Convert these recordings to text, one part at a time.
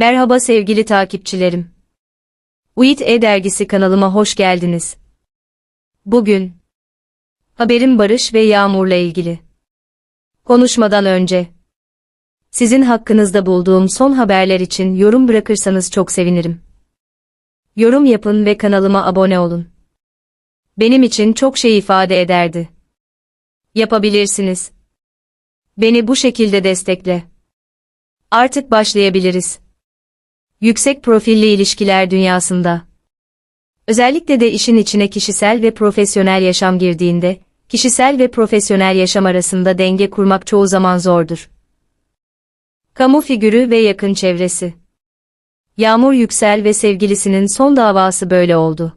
Merhaba sevgili takipçilerim. UİT E-Dergisi kanalıma hoş geldiniz. Bugün haberim Barış ve Yağmur'la ilgili. Konuşmadan önce sizin hakkınızda bulduğum son haberler için yorum bırakırsanız çok sevinirim. Yorum yapın ve kanalıma abone olun. Benim için çok şey ifade ederdi. Yapabilirsiniz. Beni bu şekilde destekle. Artık başlayabiliriz. Yüksek profilli ilişkiler dünyasında. Özellikle de işin içine kişisel ve profesyonel yaşam girdiğinde, kişisel ve profesyonel yaşam arasında denge kurmak çoğu zaman zordur. Kamu figürü ve yakın çevresi. Yağmur Yüksel ve sevgilisinin son davası böyle oldu.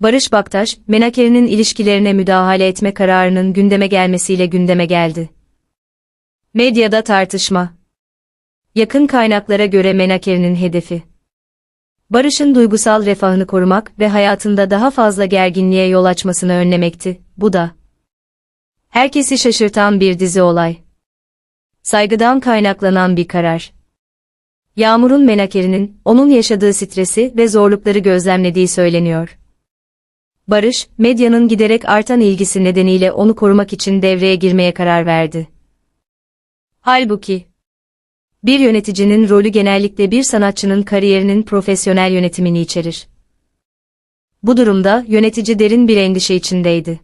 Barış Baktaş, Menaker'in ilişkilerine müdahale etme kararının gündeme gelmesiyle gündeme geldi. Medyada tartışma. Yakın kaynaklara göre Menaker'in hedefi. Barış'ın duygusal refahını korumak ve hayatında daha fazla gerginliğe yol açmasını önlemekti, bu da. Herkesi şaşırtan bir dizi olay. Saygıdan kaynaklanan bir karar. Yağmur'un Menaker'inin, onun yaşadığı stresi ve zorlukları gözlemlediği söyleniyor. Barış, medyanın giderek artan ilgisi nedeniyle onu korumak için devreye girmeye karar verdi. Halbuki, bir yöneticinin rolü genellikle bir sanatçının kariyerinin profesyonel yönetimini içerir. Bu durumda yönetici derin bir endişe içindeydi.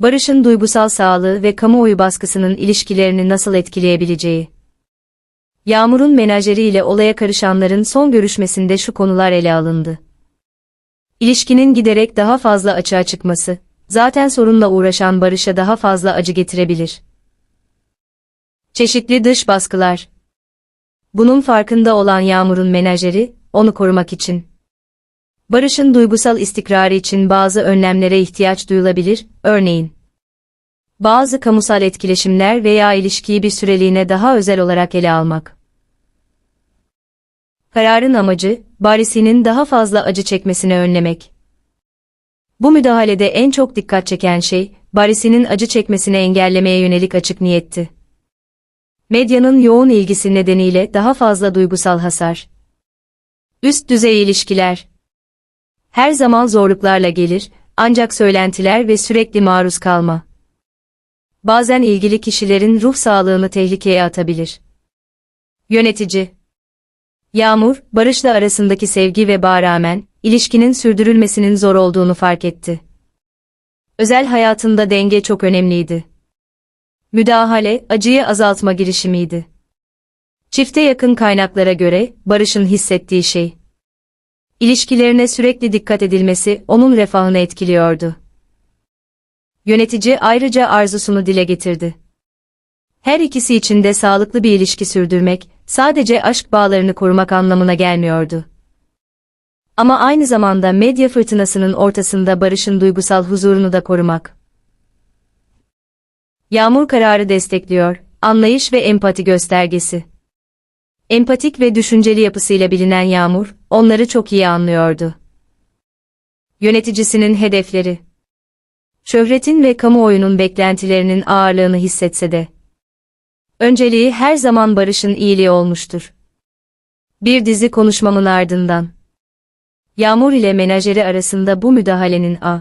Barış'ın duygusal sağlığı ve kamuoyu baskısının ilişkilerini nasıl etkileyebileceği. Yağmur'un menajeriyle olaya karışanların son görüşmesinde şu konular ele alındı. İlişkinin giderek daha fazla açığa çıkması, zaten sorunla uğraşan Barış'a daha fazla acı getirebilir. Çeşitli dış baskılar. Bunun farkında olan Yağmur'un menajeri, onu korumak için. Barış'ın duygusal istikrarı için bazı önlemlere ihtiyaç duyulabilir, örneğin. Bazı kamusal etkileşimler veya ilişkiyi bir süreliğine daha özel olarak ele almak. Kararın amacı, Barisi'nin daha fazla acı çekmesini önlemek. Bu müdahalede en çok dikkat çeken şey, Barisi'nin acı çekmesini engellemeye yönelik açık niyetti. Medyanın yoğun ilgisi nedeniyle daha fazla duygusal hasar. Üst düzey ilişkiler. Her zaman zorluklarla gelir, ancak söylentiler ve sürekli maruz kalma. Bazen ilgili kişilerin ruh sağlığını tehlikeye atabilir. Yönetici Yağmur, Barış'la arasındaki sevgi ve bağ rağmen, ilişkinin sürdürülmesinin zor olduğunu fark etti. Özel hayatında denge çok önemliydi. Müdahale, acıyı azaltma girişimiydi. Çifte yakın kaynaklara göre, Barış'ın hissettiği şey. İlişkilerine sürekli dikkat edilmesi onun refahını etkiliyordu. Yönetici ayrıca arzusunu dile getirdi. Her ikisi için de sağlıklı bir ilişki sürdürmek, sadece aşk bağlarını korumak anlamına gelmiyordu. Ama aynı zamanda medya fırtınasının ortasında Barış'ın duygusal huzurunu da korumak. Yağmur kararı destekliyor, anlayış ve empati göstergesi. Empatik ve düşünceli yapısıyla bilinen Yağmur, onları çok iyi anlıyordu. Yöneticisinin hedefleri Şöhretin ve kamuoyunun beklentilerinin ağırlığını hissetse de, önceliği her zaman Barış'ın iyiliği olmuştur. Bir dizi konuşmamın ardından, Yağmur ile menajeri arasında bu müdahalenin A.